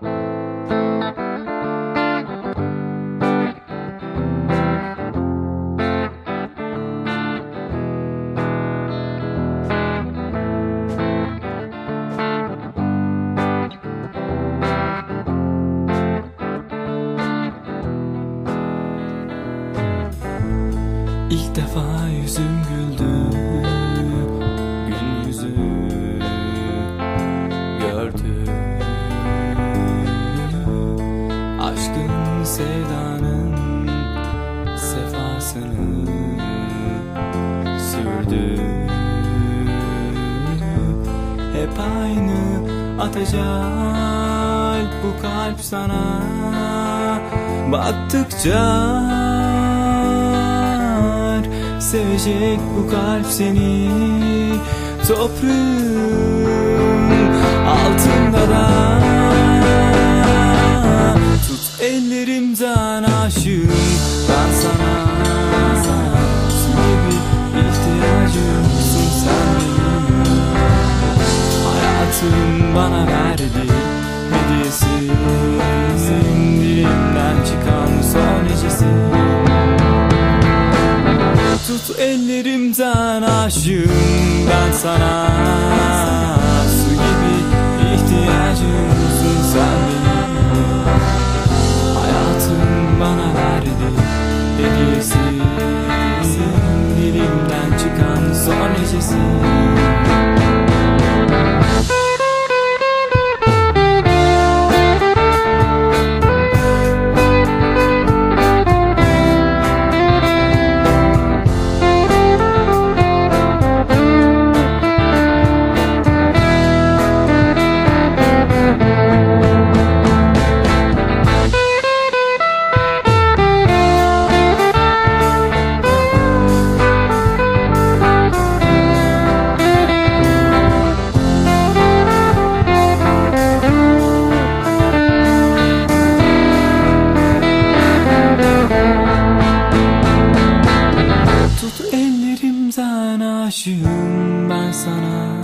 İlk defa yüzüm güldü Aşkın sevdanın sefasını sürdü Hep aynı atacak bu kalp sana Baktıkça Sevecek bu kalp seni Toprağın altında aşığım ben sana Su gibi ihtiyacımsın sen benim. Hayatım bana verdi hediyesi. Dilimden çıkan son hecesi. Tut ellerimden aşığım ben sana son ellerimden aşığım ben sana.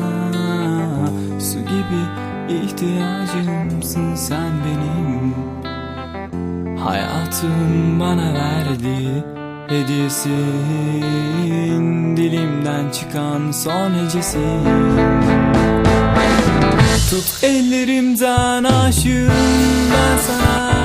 Su gibi ihtiyacımsın sen benim. Hayatım bana verdi hediyesin Dilimden çıkan son hecesin. Tut ellerimden aşığım ben sana